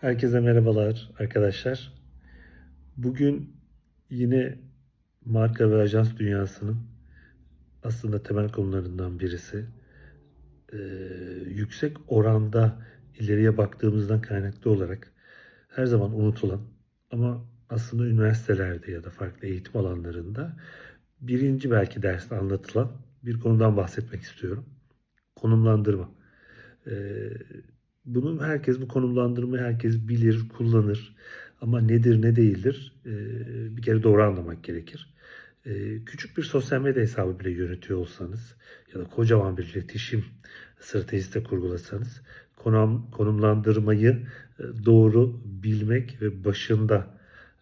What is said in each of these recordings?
Herkese merhabalar arkadaşlar. Bugün yine marka ve ajans dünyasının aslında temel konularından birisi eee, yüksek oranda ileriye baktığımızdan kaynaklı olarak her zaman unutulan ama aslında üniversitelerde ya da farklı eğitim alanlarında birinci belki derste anlatılan bir konudan bahsetmek istiyorum. Konumlandırma. Eee bunu herkes bu konumlandırmayı herkes bilir, kullanır. Ama nedir, ne değildir bir kere doğru anlamak gerekir. Küçük bir sosyal medya hesabı bile yönetiyor olsanız ya da kocaman bir iletişim stratejisi de kurgulasanız konum, konumlandırmayı doğru bilmek ve başında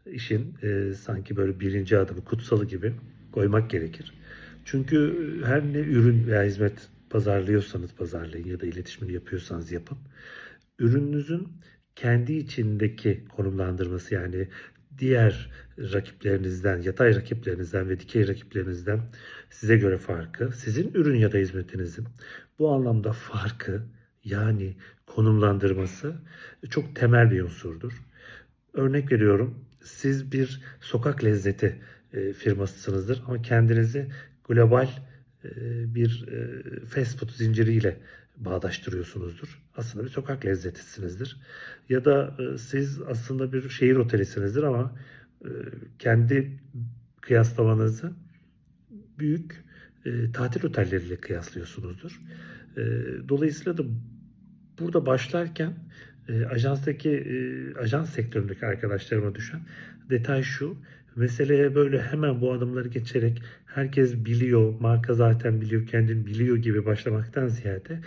işin e, sanki böyle birinci adımı kutsalı gibi koymak gerekir. Çünkü her ne ürün veya hizmet pazarlıyorsanız pazarlayın ya da iletişimini yapıyorsanız yapın. Ürününüzün kendi içindeki konumlandırması yani diğer rakiplerinizden, yatay rakiplerinizden ve dikey rakiplerinizden size göre farkı, sizin ürün ya da hizmetinizin bu anlamda farkı yani konumlandırması çok temel bir unsurdur. Örnek veriyorum, siz bir sokak lezzeti e, firmasısınızdır ama kendinizi global bir e, fast food zinciriyle bağdaştırıyorsunuzdur. Aslında bir sokak lezzetisinizdir. Ya da e, siz aslında bir şehir otelisinizdir ama e, kendi kıyaslamanızı büyük e, tatil otelleriyle kıyaslıyorsunuzdur. E, dolayısıyla da burada başlarken e, ajanstaki e, ajans sektöründeki arkadaşlarıma düşen detay şu. Meseleye böyle hemen bu adımları geçerek herkes biliyor, marka zaten biliyor, kendini biliyor gibi başlamaktan ziyade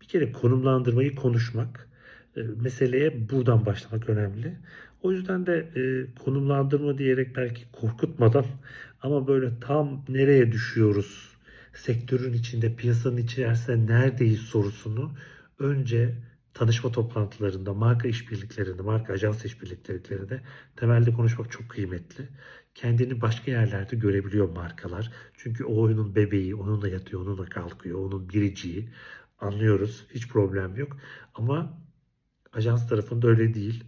bir kere konumlandırmayı konuşmak, e, meseleye buradan başlamak önemli. O yüzden de e, konumlandırma diyerek belki korkutmadan ama böyle tam nereye düşüyoruz, sektörün içinde, piyasanın içerisinde neredeyiz sorusunu önce tanışma toplantılarında, marka işbirliklerinde, marka ajans işbirliklerinde temelde konuşmak çok kıymetli. Kendini başka yerlerde görebiliyor markalar. Çünkü o oyunun bebeği, onunla yatıyor, onunla kalkıyor, onun biriciği. Anlıyoruz, hiç problem yok. Ama ajans tarafında öyle değil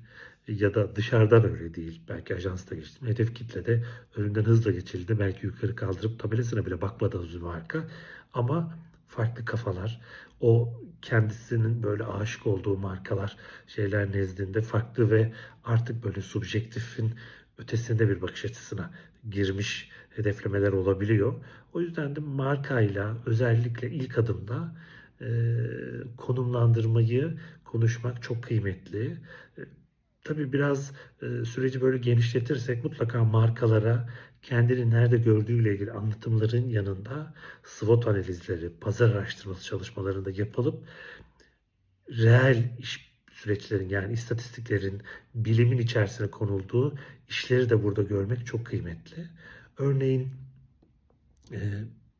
ya da dışarıdan öyle değil. Belki ajansta geçtim. Hedef kitlede önünden hızla geçildi. Belki yukarı kaldırıp tabelasına bile bakmadığınız bir marka. Ama farklı kafalar, o kendisinin böyle aşık olduğu markalar şeyler nezdinde farklı ve artık böyle subjektifin ötesinde bir bakış açısına girmiş hedeflemeler olabiliyor. O yüzden de markayla özellikle ilk adımda e, konumlandırmayı konuşmak çok kıymetli. Tabii biraz e, süreci böyle genişletirsek mutlaka markalara kendini nerede gördüğüyle ilgili anlatımların yanında SWOT analizleri, pazar araştırması çalışmalarında yapılıp reel iş süreçlerin yani istatistiklerin bilimin içerisine konulduğu işleri de burada görmek çok kıymetli. Örneğin e,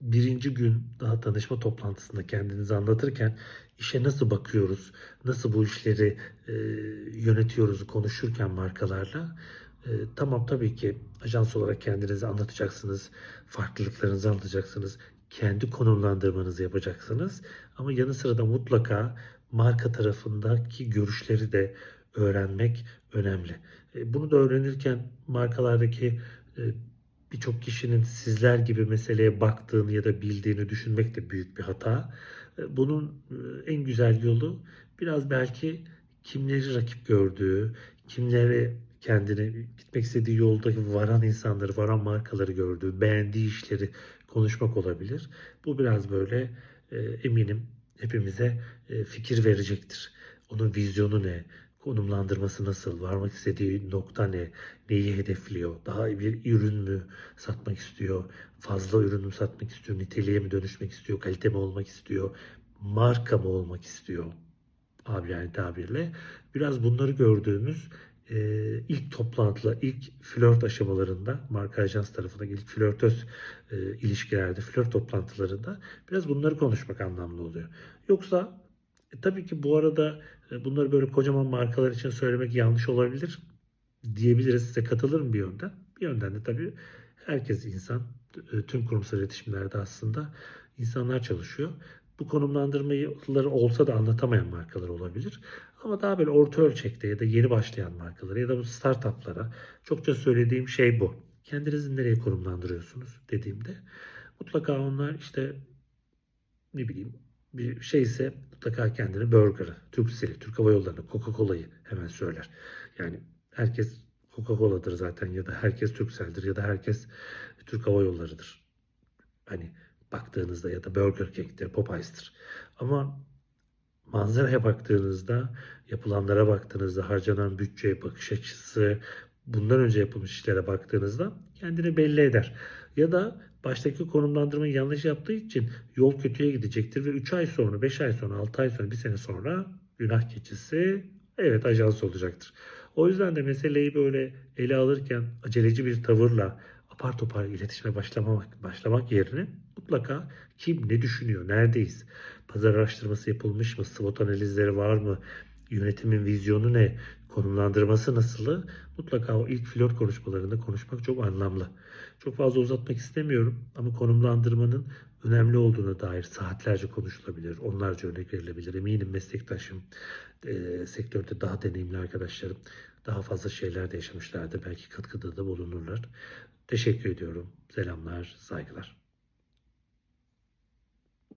birinci gün daha tanışma toplantısında kendinizi anlatırken işe nasıl bakıyoruz, nasıl bu işleri e, yönetiyoruz konuşurken markalarla e, tamam tabii ki ajans olarak kendinizi anlatacaksınız, farklılıklarınızı anlatacaksınız, kendi konumlandırmanızı yapacaksınız ama yanı sıra da mutlaka marka tarafındaki görüşleri de öğrenmek önemli. E, bunu da öğrenirken markalardaki e, birçok kişinin sizler gibi meseleye baktığını ya da bildiğini düşünmek de büyük bir hata. E, Bunun e, en güzel yolu biraz belki kimleri rakip gördüğü, kimleri kendine gitmek istediği yolda varan insanları, varan markaları gördüğü, beğendiği işleri konuşmak olabilir. Bu biraz böyle e, eminim hepimize fikir verecektir. Onun vizyonu ne? Konumlandırması nasıl? Varmak istediği nokta ne? Neyi hedefliyor? Daha bir ürün mü satmak istiyor? Fazla ürün mü satmak istiyor? Niteliğe mi dönüşmek istiyor? Kalite mi olmak istiyor? Marka mı olmak istiyor? Abi yani tabirle. Biraz bunları gördüğümüz e, ilk toplantılar, ilk flört aşamalarında, marka ajans tarafındaki ilk flörtöz e, ilişkilerde, flört toplantılarında biraz bunları konuşmak anlamlı oluyor. Yoksa e, tabii ki bu arada e, bunları böyle kocaman markalar için söylemek yanlış olabilir diyebiliriz. Size katılırım bir yönden. Bir yönden de tabii herkes insan. E, Tüm kurumsal iletişimlerde aslında insanlar çalışıyor. bu konumlandırmaları olsa da anlatamayan markalar olabilir. Ama daha böyle orta ölçekte ya da yeni başlayan markalara ya da bu startuplara çokça söylediğim şey bu. Kendinizi nereye konumlandırıyorsunuz dediğimde mutlaka onlar işte ne bileyim bir şeyse mutlaka kendini burger'ı, Turkcell'i, Türk Hava Yolları'nı, Coca-Cola'yı hemen söyler. Yani herkes Coca-Cola'dır zaten ya da herkes Turkcell'dir ya da herkes Türk Hava Yolları'dır. Hani baktığınızda ya da Burger King'tir, Popeyes'tir. Ama manzaraya baktığınızda, yapılanlara baktığınızda, harcanan bütçe, bakış açısı, bundan önce yapılmış işlere baktığınızda kendini belli eder. Ya da baştaki konumlandırmayı yanlış yaptığı için yol kötüye gidecektir ve 3 ay sonra, 5 ay sonra, 6 ay sonra, 1 sene sonra günah keçisi evet ajans olacaktır. O yüzden de meseleyi böyle ele alırken aceleci bir tavırla apar topar iletişime başlamak, başlamak yerine mutlaka kim ne düşünüyor, neredeyiz, pazar araştırması yapılmış mı, SWOT analizleri var mı, yönetimin vizyonu ne, konumlandırması nasılı mutlaka o ilk flört konuşmalarında konuşmak çok anlamlı. Çok fazla uzatmak istemiyorum ama konumlandırmanın önemli olduğuna dair saatlerce konuşulabilir, onlarca örnek verilebilir. Eminim meslektaşım, e, sektörde daha deneyimli arkadaşlarım daha fazla şeyler de yaşamışlardı. Belki katkıda da bulunurlar. Teşekkür ediyorum. Selamlar, saygılar.